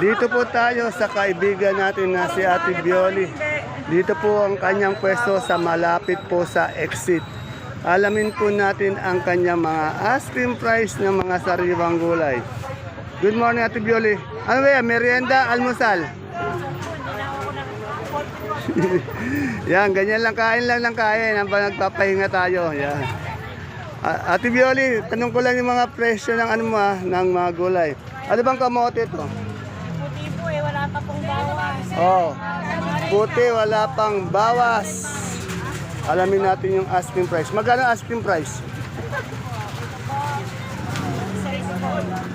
Dito po tayo sa kaibigan natin na si Ate Bioli. Dito po ang kanyang pwesto sa malapit po sa exit. Alamin po natin ang kanyang mga asking price ng mga sariwang gulay. Good morning Ate Bioli. Ano ba yan? Merienda, almusal? yan, ganyan lang kain lang ng kain habang nagpapahinga tayo. Yan. Ate Bioli, tanong ko lang yung mga presyo ng ano mo ah, ng mga gulay. Ano bang kamote to? Pa pong bawas. Oh, puti, wala pang bawas. Alamin natin yung asking price. Magkano asking price?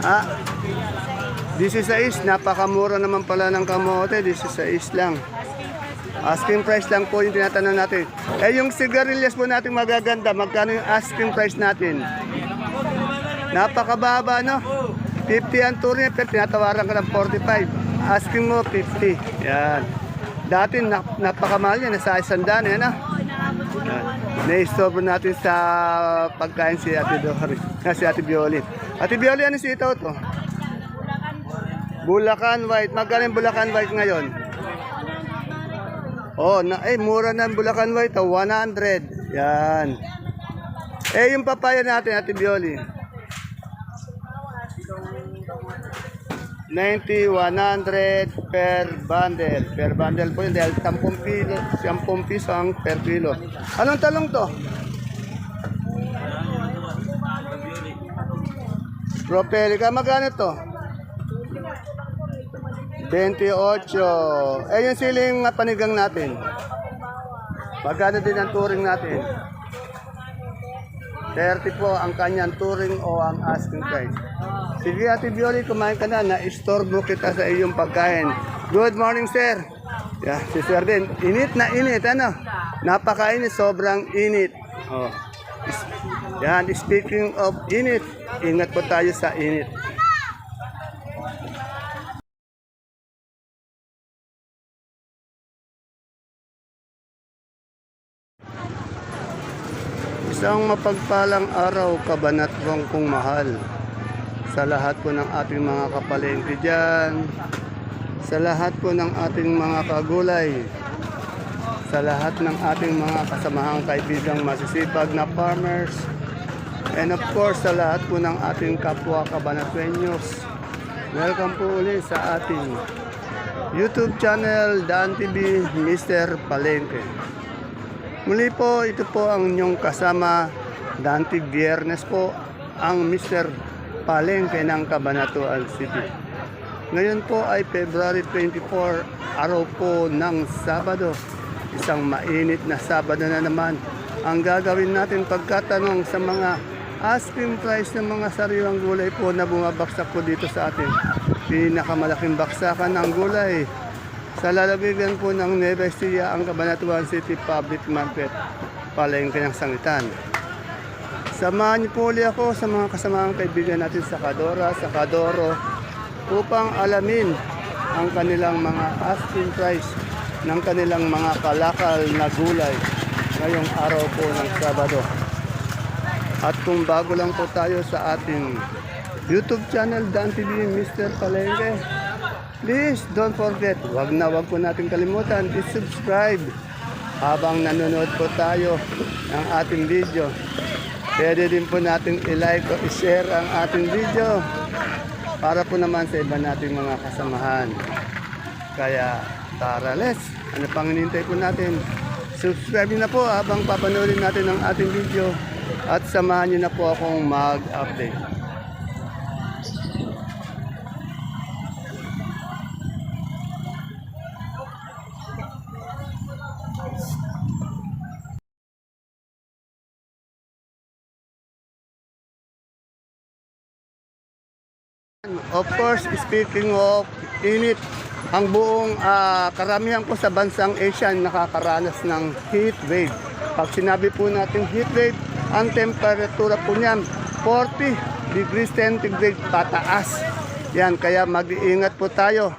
Ah, 16, napakamura naman pala ng kamote, 16 lang. Asking price lang po yung tinatanong natin. Eh yung sigarilyas po natin magaganda, magkano yung asking price natin? Napakababa, no? 50 ang touring, pero tinatawaran ka ng 45. Asking mo, 50. Yan. Dati, nap napakamahal yan, nasa isandaan, yan, ah. Yan. Na-istorbo natin sa pagkain si Ate Doris, na si Ate Bioli. Ate Bioli, ano si ito to? Bulacan White. Magkano yung Bulacan White ngayon? Oh, na, eh, mura ang Bulacan White, oh, 100. Yan. Eh, yung papaya natin, Ate Bioli. 90, 100 per bundle. Per bundle po yun dahil 10 kilo, 10 piso ang per kilo. Anong talong to? Propelica, magkano to? 28. Eh, yung siling panigang natin. Magkano din ang touring natin? 30 po ang kanyang touring o ang asking price. Sige Ate Bioli, kumain ka na. Na-istorbo kita sa iyong pagkain. Good morning, sir. Yeah, si sir din. Init na init, ano? Napakainit, sobrang init. Oh. Yan, speaking of init, ingat po tayo sa init. Isang mapagpalang araw, kabanatwang kong mahal. Sa lahat po ng ating mga kapalengke dyan, sa lahat po ng ating mga kagulay, sa lahat ng ating mga kasamahang kaibigang masisipag na farmers, and of course sa lahat po ng ating kapwa kabanatwenyos. Welcome po ulit sa ating YouTube channel, Dan TV, Mr. Palengke. Muli po, ito po ang inyong kasama Dantig Biyernes po, ang Mr. Palengke ng Cabanatuan City. Ngayon po ay February 24, araw po ng Sabado. Isang mainit na Sabado na naman. Ang gagawin natin pagkatanong sa mga asking price ng mga sariwang gulay po na bumabaksak po dito sa atin. Pinakamalaking baksakan ng gulay sa lalawigan po ng Nueva Ecija ang Cabanatuan City Public Market, palengke ng sangitan. Samahan niyo po ulit ako sa mga kasamahang kaibigan natin sa Kadora, sa Kadoro, upang alamin ang kanilang mga asking price ng kanilang mga kalakal na gulay ngayong araw po ng Sabado. At kung bago lang po tayo sa ating YouTube channel, Dan TV Mr. Palengke, Please don't forget, wag na wag po natin kalimutan, i-subscribe habang nanonood po tayo ng ating video. Pwede din po natin i-like o i-share ang ating video para po naman sa iba nating mga kasamahan. Kaya tara, let's! Ano pang hinintay po natin? Subscribe na po habang papanoorin natin ang ating video at samahan niyo na po akong mag-update. Of course, speaking of init, ang buong ah, karamihan po sa bansang Asia nakakaranas ng heat wave. Pag sinabi po natin heat wave, ang temperatura po niyan 40 degrees centigrade pataas. Yan, kaya mag-iingat po tayo.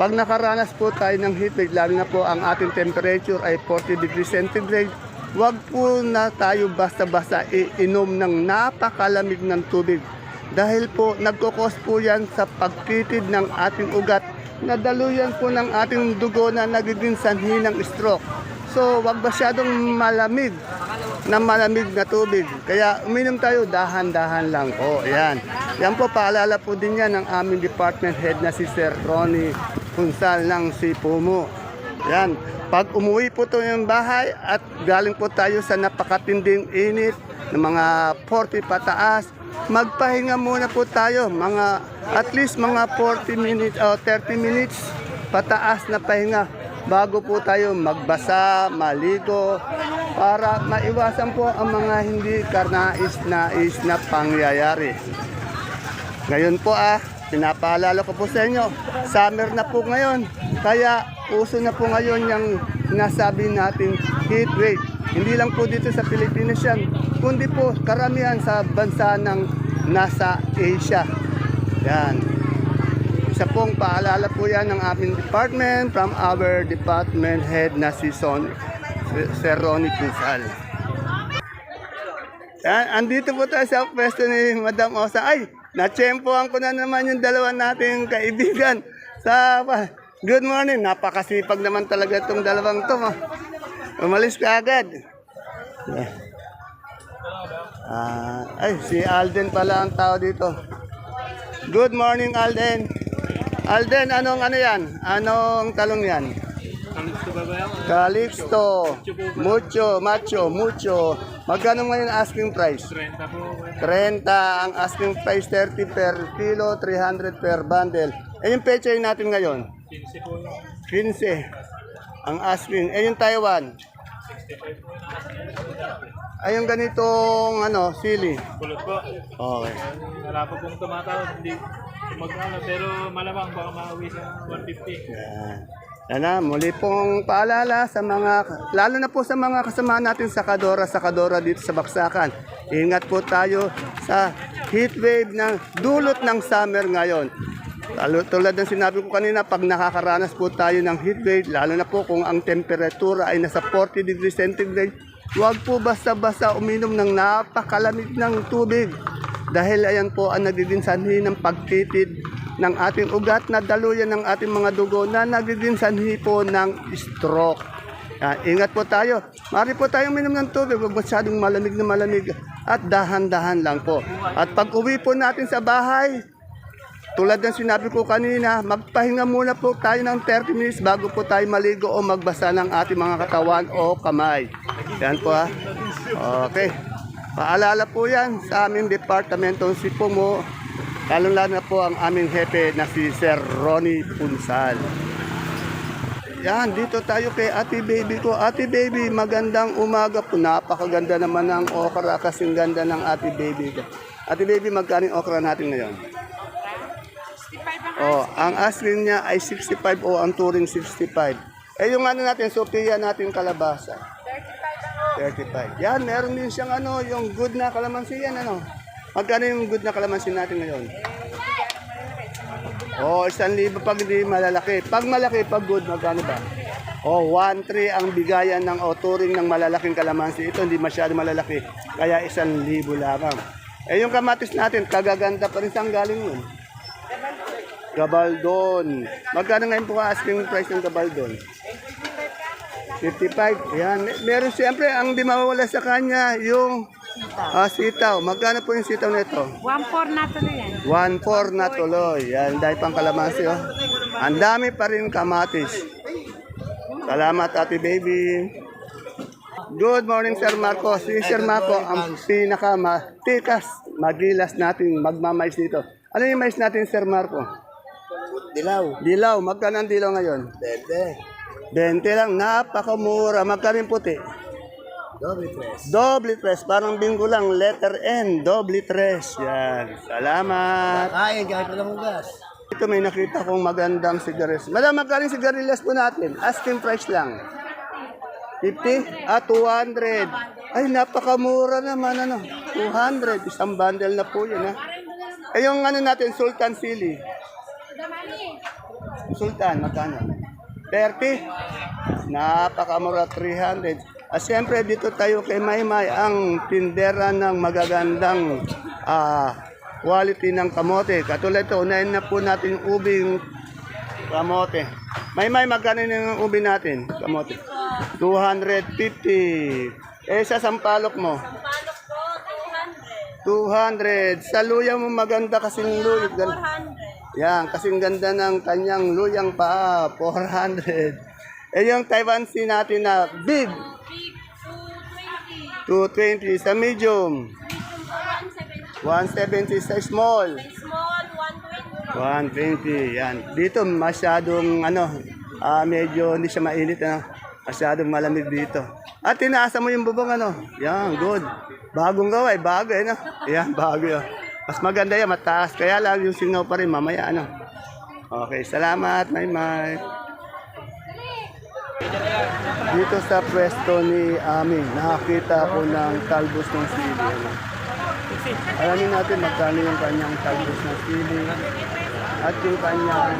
Pag nakaranas po tayo ng heat wave, lalo na po ang ating temperature ay 40 degrees centigrade, Huwag po na tayo basta-basta iinom ng napakalamig ng tubig. Dahil po nagkukos po yan sa pagtitid ng ating ugat na daluyan po ng ating dugo na nagiging sanhi ng stroke. So, wag masyadong malamig na malamig na tubig. Kaya uminom tayo dahan-dahan lang po. Ayan. Yan po, paalala po din yan ng aming department head na si Sir Ronnie Punsal ng Sipumo. Yan. Pag umuwi po to yung bahay at galing po tayo sa napakatinding init ng mga 40 pataas, magpahinga muna po tayo mga at least mga 40 minutes o 30 minutes pataas na pahinga bago po tayo magbasa, maligo para maiwasan po ang mga hindi karnais-nais na pangyayari. Ngayon po ah, pinapaalala ko po sa inyo, summer na po ngayon. Kaya uso na po ngayon yung nasabi nating heat wave. Hindi lang po dito sa Pilipinas yan, kundi po karamihan sa bansa ng nasa Asia. Yan. Isa pong paalala po yan ng aming department from our department head na si Son, si Sir Ronnie Pusal. Yan, andito po tayo sa pwesto ni Madam Osa. Ay, natsyempohan ko na naman yung dalawa nating kaibigan. Sa, good morning, napakasipag naman talaga itong dalawang to. ma. Umalis ka agad. Ah, ay, si Alden pala ang tao dito. Good morning, Alden. Alden, anong ano yan? Anong talong yan? Calixto. Mucho, macho, mucho. Magkano ngayon asking price? 30 ang asking price, 30 per kilo, 300 per bundle. Eh yung pechay natin ngayon? 15 ang asking. Eh yung Taiwan? Ay yung ganitong ano, sili. Kulot po. Okay. Wala pa pong tumatawag. Hindi magkano. Pero malamang baka makauwi sa 150. Yan. Sana muli pong paalala sa mga, lalo na po sa mga kasama natin sa Kadora, sa Kadora dito sa Baksakan. Ingat po tayo sa heat wave ng dulot ng summer ngayon. Lalo, tulad ng sinabi ko kanina, pag nakakaranas po tayo ng heat wave, lalo na po kung ang temperatura ay nasa 40 degrees centigrade, huwag po basta-basta uminom ng napakalamig ng tubig. Dahil ayan po ang nagiging sanhi ng pagtitid ng ating ugat na daluyan ng ating mga dugo na nagiging sanhi po ng stroke. Ah, ingat po tayo. Mari po tayong minom ng tubig, huwag masyadong malamig na malamig at dahan-dahan lang po. At pag uwi po natin sa bahay, tulad ng sinabi ko kanina, magpahinga muna po tayo ng 30 minutes bago po tayo maligo o magbasa ng ating mga katawan o kamay. Yan po ha. Okay. Paalala po yan sa aming departamentong si Pumo, lalong-lalo na po ang aming hepe na si Sir Ronnie Punsal. Yan, dito tayo kay Ate Baby ko. Ate Baby, magandang umaga po. Napakaganda naman ng okra kasing ganda ng Ate Baby. Ate Baby, magkano okra natin ngayon? Oh, ang asking niya ay 65 o ang touring 65. Eh yung ano natin, Sophia natin kalabasa. 35. Yan, meron din siyang ano, yung good na kalamansi yan, ano. Magkano yung good na kalamansi natin ngayon? Oh, isang libo pag hindi malalaki. Pag malaki, pag good, magkano ba? Oh, 1-3 ang bigayan ng o turing ng malalaking kalamansi. Ito hindi masyado malalaki. Kaya isang libo lamang. Eh yung kamatis natin, kagaganda pa rin saan galing yun. Gabaldon. Magkano ngayon po ka asking price ng Gabaldon? 55. Yan. Mer- Meron siyempre, ang di mawawala sa kanya, yung ah, sitaw. Magkano po yung sitaw nito? 1-4 na tuloy yan. 1-4 na tuloy. Yan, dahil pang kalamansi, oh. Ang dami pa rin kamatis. Salamat, ate baby. Good morning, Sir Marco. Si Sir Marco, ang pinaka matikas, magilas natin magmamais dito. Ano yung mais natin, Sir Marco? Dilaw. Dilaw. Magkano ang dilaw ngayon? Bebe. 20 lang. Napakamura. Magkano puti? Doble tres. Doble tres. Parang bingo lang. Letter N. Doble tres. Yan. Salamat. Kain, kahit walang hugas. Ito may nakita kong magandang sigarilyas. Madam, magkano yung sigarilyas po natin? Asking price lang. 50? Ah, 200. Ay, napakamura naman, ano. 200. Isang bundle na po yun, ha. Eh, yung ano natin, Sultan Sili. Sultan, magkano? 30? Napakamura, 300. At siyempre, dito tayo kay Maymay, ang tindera ng magagandang ah, quality ng kamote. Katulad ito, unahin na po natin yung ubing Kamote. May may magkano yung ubi natin? Kamote. 250. Eh, sa sampalok mo? Palok ko, 200. 200. Sa luya mo maganda kasing luya. Gan- 400. Yan, kasing ganda ng kanyang luyang paa. 400. Eh, yung Taiwan Sea natin na big. Big, 220. 220. Sa medium. Medium ko, 170. 170 sa small. May small, 120. 120, yan. Dito masyadong ano, ah medyo hindi siya mainit ano. Masyadong malamig dito. At tinaasa mo yung bubong ano. Yan, good. Bagong gawa, eh, bago eh no. Yan, bago yun. Mas maganda yan, mataas. Kaya lang yung singaw pa rin mamaya ano. Okay, salamat, may may. Dito sa pwesto ni Ami, nakakita ko ng talbos ng sili. Ano. Alamin natin magkano yung kanyang talbos ng sili at yung kanyang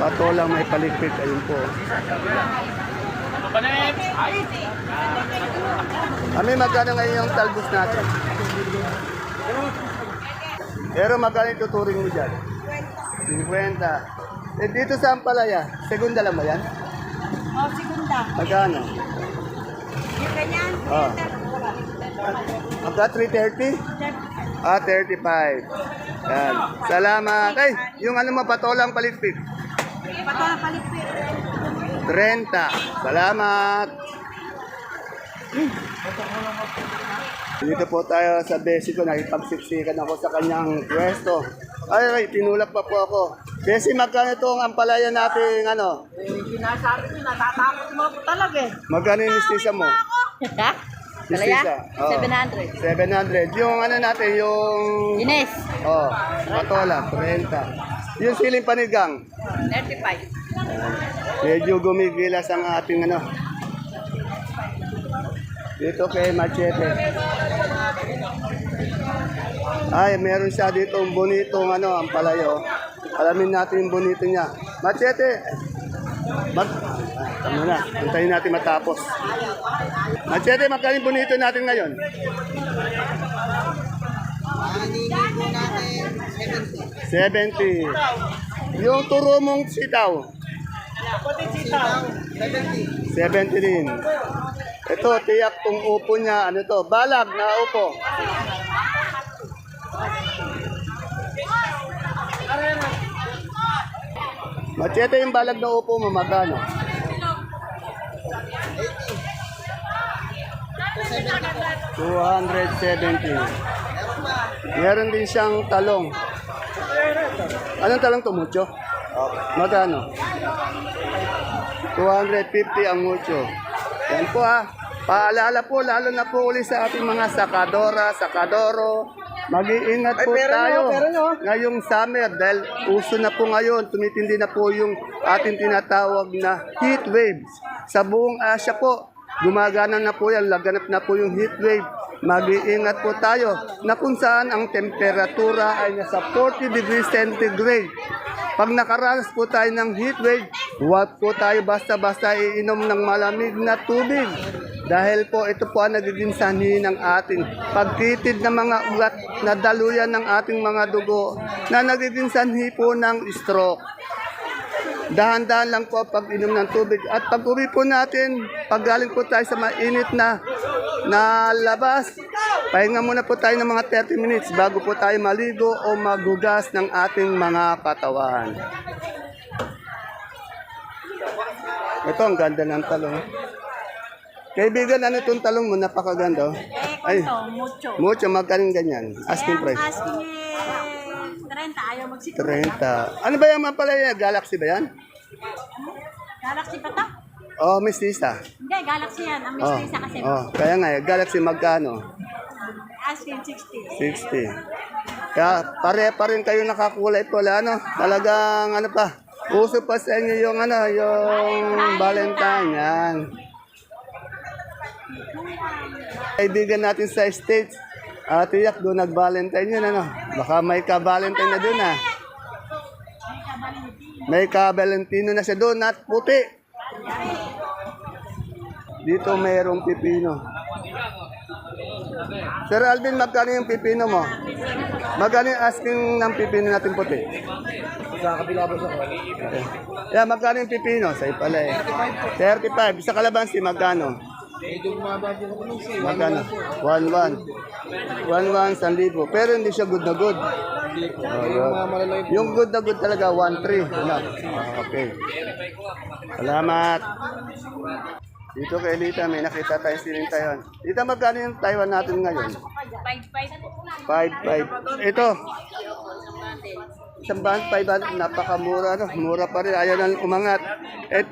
patolang may palikpik. Ayun po. Ami, magkano ngayon yung talbos natin? Pero magkano tuturing mo dyan? 50. Eh, dito sa Ampalaya, segunda lang ba yan? Oh, segunda. Magkano? Yung ganyan, Ah. Magka 330? Ah, 35. Yan. Salamat. Ay, yung ano mo, patolang palikpik. Pata, palipit. 30. Salamat. Dito po tayo sa besi ko. Nakipagsiksikan ako sa kanyang pwesto. Ay, ay, tinulak pa po ako. Besi, magkano itong ampalaya natin, ano? Sinasabi ko, natatakot mo po talaga eh. Magkano yung istisa mo? Istisa? Oh. 700. 700. Yung ano natin, yung... Ines, Oh, patola, 30. Yung siling panigang, 35. medyo gumigilas ang ating ano. Dito kay Machete. Ay, meron siya dito ang bonitong ano, ang palayo. Alamin natin yung bonito niya. Machete! Mag... Ah, tama na. Antayin natin matapos. Machete, magkano yung bonito natin ngayon? 70. Yung turo mong sitaw? 70 din. Ito, tiyak tong upo niya. Ano to? Balag na upo. Machete yung balag na upo mo, magkano? 270. Meron din siyang talong. Anong talong to, mucho? Magkano? 250 ang mucho. Yan po ah. Paalala po, lalo na po uli sa ating mga sakadora, sakadoro. Mag-iingat po tayo ngayong summer dahil uso na po ngayon, tumitindi na po yung ating tinatawag na heat waves. Sa buong Asia po, gumagana na po yan, laganap na po yung heat wave. Mag-iingat po tayo na kung saan ang temperatura ay nasa 40 degrees centigrade. Pag nakaranas po tayo ng heat wave, huwag po tayo basta-basta iinom ng malamig na tubig. Dahil po ito po ang nagiging sanhi ng ating pagtitid ng mga ugat na daluyan ng ating mga dugo na nagiging sanhi po ng stroke. Dahan-dahan lang po pag inom ng tubig. At pag uwi po natin, pag galing po tayo sa mainit na, na labas, pahinga muna po tayo ng mga 30 minutes bago po tayo maligo o magugas ng ating mga katawan. Ito, ang ganda ng talong. Kaibigan, ano itong talong mo? Napakaganda. oh. Ay, Ito, mucho. mucho, magkaling ganyan. Asking price. asking eh, 30, ayaw magsikip. 30. Ano ba yung mapalaya? Galaxy ba yan? Galaxy pa to? Oh, mistisa. Hindi, Galaxy yan. Ang Oh, mistisa kasi. oh, kaya nga, eh, Galaxy magkano? Asking 60. 60. Kaya pare pa rin kayo nakakulay pala, ano? Talagang ano pa, uso pa sa inyo yung ano, yung Valentine, yan. Kaibigan natin sa States, ah, tiyak doon nag-Valentine yun, ano? Baka may ka-Valentine na doon, ah. May ka-Valentino na siya doon, at puti. Dito mayroong pipino. Sir Alvin, magkano yung pipino mo? Magkano yung asking ng pipino natin puti? Sa kabila ba siya? Okay. Yeah, magkano yung pipino? Sa'yo pala eh. 35. Sa kalabansi, magkano? Medyo bumaba din ako nung sale. Magkano? 1-1. 1-1, 1,000. Pero hindi siya good na good. Oh, yun. Yung good na good talaga, 1-3. Wala. Ah, okay. Salamat. Dito kay Lita, may nakita tayo siling Taiwan. Lita, magkano yung Taiwan natin ngayon? 5-5. Ito. Isang band, 500. Napakamura. No? Mura pa rin. Ayaw nang umangat. Et,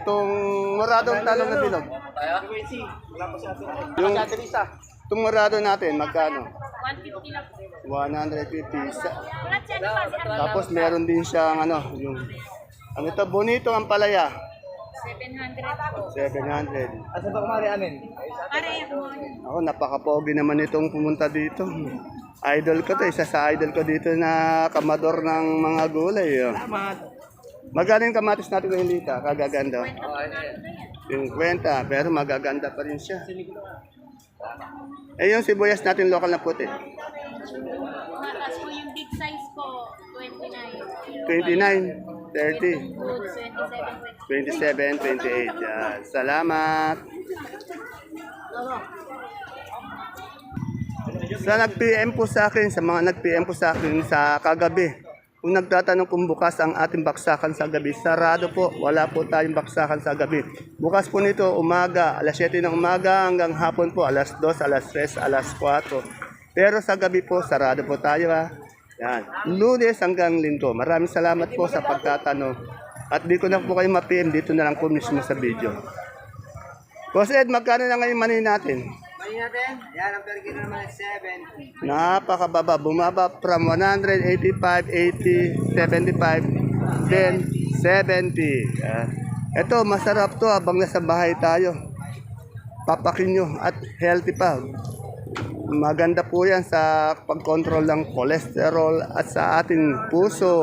itong muradong talong na bilog. Yung, itong murado natin, magkano? 150 lang po. 150. Sa, Wala siya ni Pasi. tapos meron din siyang ano, yung ano ito, bonito ang palaya. 700 po. 700. Asa ba kumari amin? Pare, ako. Napaka-pogi naman itong pumunta dito. Idol ko to, isa sa idol ko dito na kamador ng mga gulay. Oh. Magkano yung kamatis natin ngayon dito? Kagaganda. 50, pero magaganda pa rin siya. Eh yung sibuyas natin local na puti. Tapos po yung big size po, 29. 29, 30. Good, 27, 27, 28. Yan. Salamat. Sa nag-PM po sa akin, sa mga nag-PM po sa akin sa kagabi, kung nagtatanong kung bukas ang ating baksakan sa gabi, sarado po, wala po tayong baksakan sa gabi. Bukas po nito, umaga, alas 7 ng umaga hanggang hapon po, alas 2, alas 3, alas 4. Pero sa gabi po, sarado po tayo ha. Yan. Lunes hanggang linggo. Maraming salamat po sa pagtatanong. At di ko na po kayo ma-PM, dito na lang po mismo sa video. Boss Ed, magkano na ngayon money natin? Mali natin? Yan, ang per kilo naman 7. Napakababa. Bumaba from 185, 80, 75, then 70. Ah. Ito, masarap to habang nasa bahay tayo. Papakin nyo at healthy pa. Maganda po yan sa pag-control ng cholesterol at sa ating puso.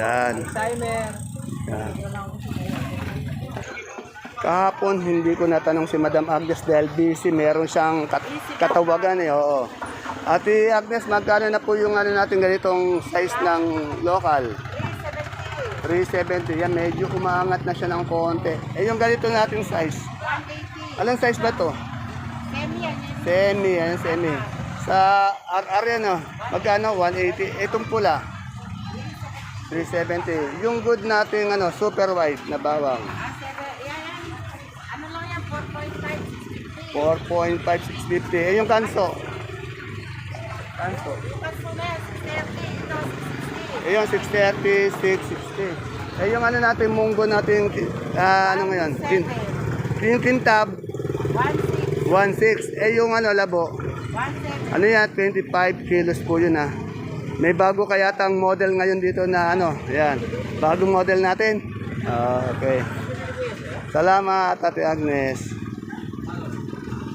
Yan. Timer. Yan. Kahapon, hindi ko natanong si Madam Agnes dahil busy. Meron siyang kat- katawagan eh. Oo. Ate Agnes, magkano na po yung ano natin ganitong size ng local? 370. Yan, medyo umaangat na siya ng konti. Eh, yung ganito nating size. 180. Anong size ba to? Semi yan. Semi, yan, semi. Sa RR yan, oh, magkano? 180. Itong pula. 370. Yung good nating ano, super white na bawang. Ah, seven. Yan, yan. Ano lang yan, 4.5. 4.5650. Eh, yung kanso. Kanso. Bukas po na, 630. Ito, 660. Eh, yung 630, 660. Eh, yung ano natin, munggo natin, ah, ano ngayon? Kin, yung kintab, 16. 1.6. Eh, yung ano, labo. 17. Ano yan, 25 kilos po yun ah. May bago kaya tang model ngayon dito na ano, yan. Bagong model natin. Ah, okay. Salamat, Ate Agnes.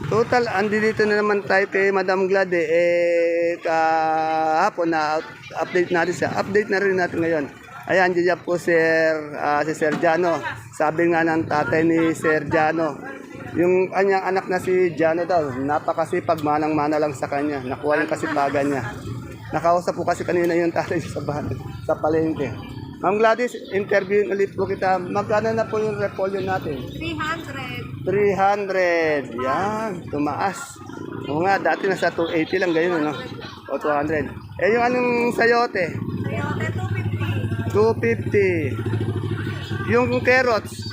Total, andi dito na naman tayo kay Madam Glad eh. eh kahapon na update natin siya. Update na rin natin ngayon. Ayan, dyan po Sir, ah, si Sir Jano. Sabi nga ng tatay ni Sir Jano, yung kanyang anak na si Jano daw, napakasipag, manang-mana lang sa kanya. Nakuha yung kasipagan niya. Nakausap po kasi kanina yung tatay sa, bahay, sa palengke. Ma'am Gladys, interview ulit po kita. Magkano na po yung repolyo natin? 300. 300. Yan, tumaas. Oo nga, dati nasa 280 lang ganyan, ano? O 200. Eh, yung anong sayote? Toyota 250. 250. Yung carrots?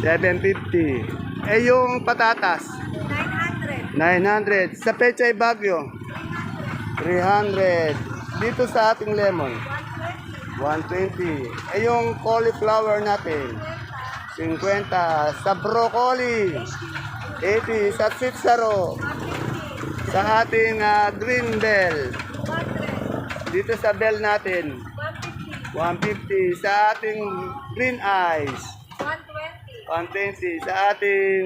750. 750. Eh, yung patatas? 900. 900. Sa Pechay Bagyo? 300. Dito sa ating lemon? 120. Eh, yung cauliflower natin? 50. Sa broccoli? 80. Sa sitsaro? Sa ating ah, green bell? 100. Dito sa bell natin? 150. 150. Sa ating green eyes? 120. 120. Sa ating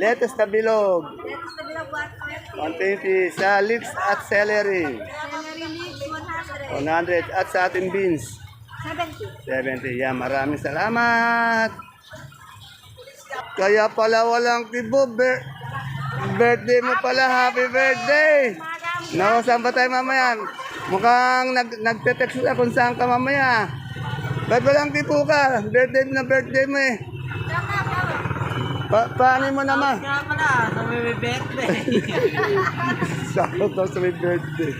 lettuce na bilog? Lettuce na bilang 120. 120 sa leeks at celery. Celery leeks 100. 100 at sa ating beans. 70. 70. Yan, maraming salamat. Kaya pala walang kibo. Bir- birthday mo pala. Happy birthday. Naku, saan ba tayo mamaya? Mukhang nag, nagte-text ka kung saan ka mamaya. Ba't walang tipo ka? Birthday na birthday mo eh. Pa paano mo naman? Nga pala, sa may birthday. Daw sa may birthday.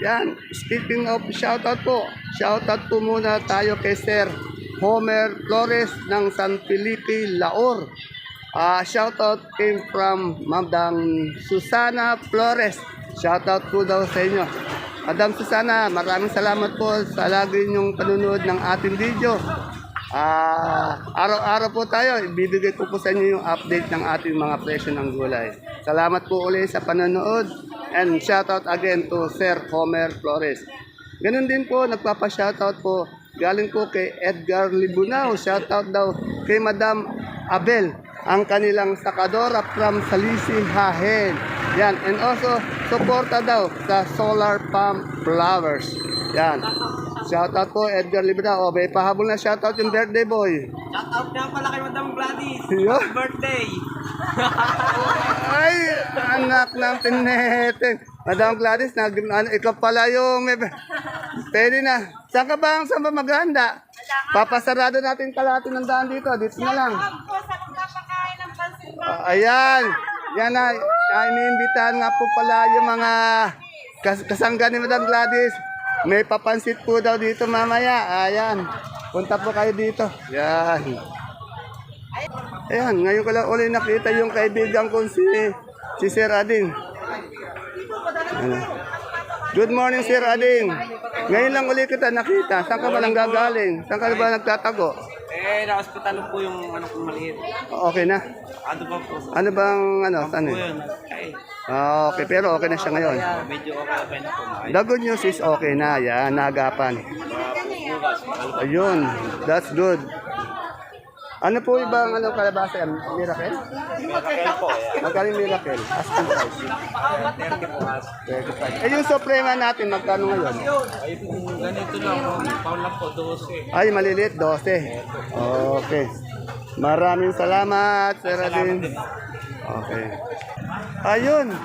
Yan, speaking of shoutout po, shoutout po muna tayo kay Sir Homer Flores ng San Felipe, Laor. Ah, shoutout came from Madam Susana Flores. Shoutout po daw sa inyo. Madam Susana, maraming salamat po sa lagi niyong panunood ng ating video. Ah, araw-araw po tayo, ibibigay ko po sa inyo yung update ng ating mga presyo ng gulay. Salamat po ulit sa panonood and shoutout again to Sir Homer Flores. Ganun din po, nagpapa-shoutout po galing po kay Edgar Libunao. Shoutout daw kay Madam Abel, ang kanilang sakadora from Salisi, Hahen. Yan, and also, suporta daw sa Solar Pump Flowers. Yan. Shoutout po, Edgar Libunao. O, may pahabol na shoutout yung birthday boy. Shout out nga pala kay Madam Gladys. Yo. Happy birthday. Ay, anak ng pinete. Madam Gladys, nag, ano, ikaw pala yung may... Pwede na. Saan ka ba? Saan ba maghanda? Papasarado natin kalahati ng daan dito. Dito na lang. po sa kapakain ng pansin Ah, ayan. Yan na. Ah, iniimbitahan nga po pala yung mga kas kasangga ni Madam Gladys. May papansit po daw dito mamaya. Ayan. Punta po kayo dito. Yan. Ayan, ngayon ko lang ulit nakita yung kaibigan ko si, si Sir Ading. Ano? Good morning, Sir Ading. Ngayon lang ulit kita nakita. Saan ka ba nang gagaling? Saan ka ba nagtatago? Eh, na-hospital po yung ano kong maliit. Okay na. Ano ba po? Ano bang ano? Saan Po eh? yun. Ay, Ah, okay, pero okay na siya ngayon. medyo okay na po. The good news is okay na, yan, nagapan. Ayun, that's good. Ano po ibang ano kalabasa yan? Miracle? Miracle po. Magkano yung miracle? Asking price. 30 po as. 35. Eh yung suprema natin, magkano ngayon? Ay, ganito lang. Paul lang po, 12. Ay, maliliit, 12. Okay. Maraming salamat, Sir Adin. Okay. Ayun,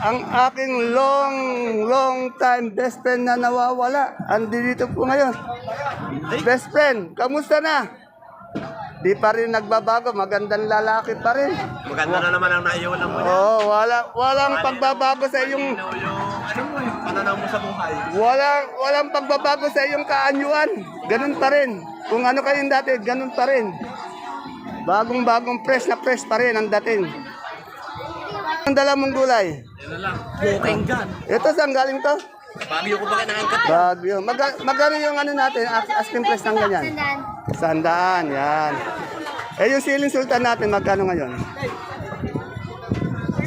ang aking long, long time best friend na nawawala. Andi dito po ngayon. Best friend, kamusta na? Di pa rin nagbabago, magandang lalaki pa rin. Maganda na naman ang naiwan mo. Oo, wala, walang pagbabago sa iyong Yung, ano mo, yung pananaw mo sa buhay. Walang, walang pagbabago sa iyong kaanyuan. Ganun pa rin. Kung ano kayong dati, ganun pa rin. Bagong-bagong fresh na fresh pa rin ang dating. Ang dala mong gulay. Na lang. Ito saan galing to? Bagyo ko ba kinangkat? Bagyo. Mag magkano yung ano natin, as- asking price ng ganyan? Sandaan, yan. Eh yung siling sultan natin, magkano ngayon?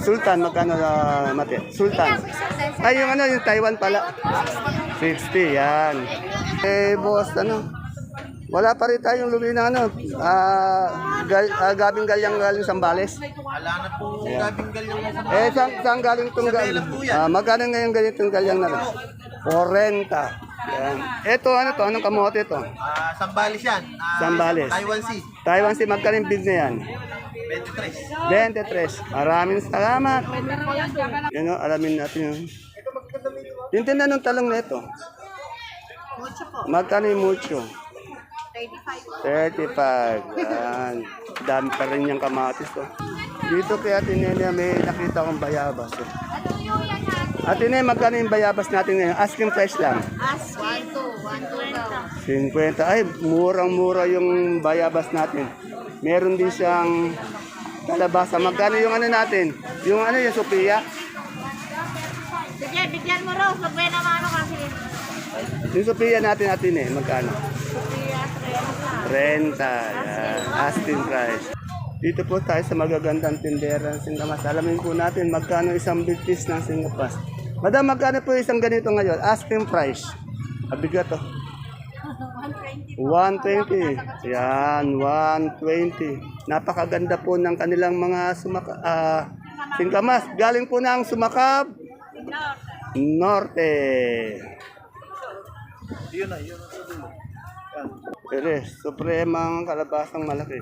Sultan, magkano uh, mati? Sultan. Ay, yung ano, yung Taiwan pala. 60, yan. Eh, boss, ano? Wala pa rin tayong lumi na ano, ah, gal, ah, gabing galyang galing Sambales. Wala na po gabing galyang sa Eh, saan, saan galing itong galyang? Ah, magkano ngayon ganitong galyang na lang? 40. Yan. Ito, ano to? Anong kamote to? Ah, Sambales yan. Ah, Sambales. Taiwan Sea. Taiwan si magkano yung bid na yan? 23. 23. Maraming salamat. Yan o, alamin natin yun. Yung tinanong talong na ito. Magkano yung mucho? 35. 35. Yan. Dami pa rin yung kamatis to. Dito kay Ate Nene may nakita akong bayabas. Oh. Ate Nene, magkano yung bayabas natin ngayon? Asking price lang. As 1, 2, 1, 2, 50. Ay, murang-mura yung bayabas natin. Meron din siyang kalabasa. Magkano yung ano natin? Yung ano yung Sophia? Sige, bigyan mo raw. Sabay naman ano kasi. Yung Sophia natin natin eh. Magkano? 30. Yan. Asking price. Dito po tayo sa magagandang tindera ng singkamas. Alamin po natin magkano isang big piece ng singkamas. Madam, magkano po isang ganito ngayon? Asking price. Abigat to. 120. Yan, 120. Napakaganda po ng kanilang mga sumaka, ah, singkamas. Galing po ng Sumakab Norte. Yun na, yun na. Perez, supremang kalabasang malaki.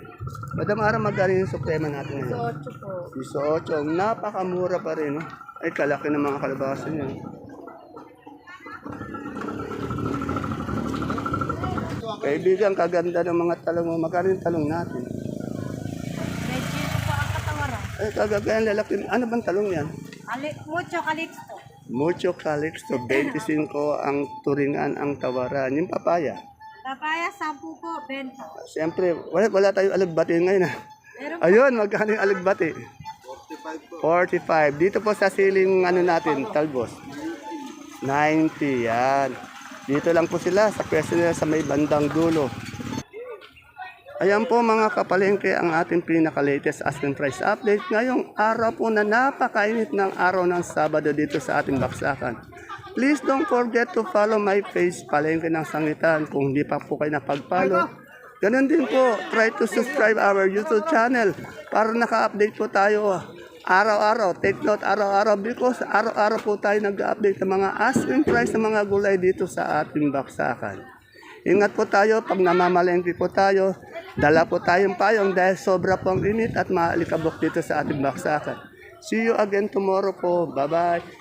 Madam Ara, magkano yung suprema natin ngayon? 18 po. 18. Napakamura pa rin. No? Ay, kalaki ng mga kalabasa niya. Kaibigan, kaganda ng mga talong mo. Magkano yung talong natin? Medyo po ang katawaran. Ay, kagagayang lalaki. Ano bang talong yan? Ali, mucho calixto. Mucho calixto. 25 ang turingan ang tawaran. Yung papaya? Papaya, 10 po, 20. Siyempre, wala, wala tayong alagbati ngayon. ah. Meron Ayun, magkano yung alagbati? 45 45. Dito po sa siling ano natin, talbos. 90, yan. Dito lang po sila sa pwesto nila sa may bandang dulo. Ayan po mga kapalengke ang ating pinaka-latest asking price update. Ngayong araw po na napakainit ng araw ng Sabado dito sa ating baksakan. Please don't forget to follow my page Palengke ng Sangitan kung hindi pa po kayo napag-follow. Ganun din po, try to subscribe our YouTube channel para naka-update po tayo araw-araw. Take note araw-araw because araw-araw po tayo nag-update ng mga asking price ng mga gulay dito sa ating baksakan. Ingat po tayo pag namamalengke po tayo. Dala po tayong payong dahil sobra pong init at maalikabok dito sa ating baksakan. See you again tomorrow po. Bye-bye.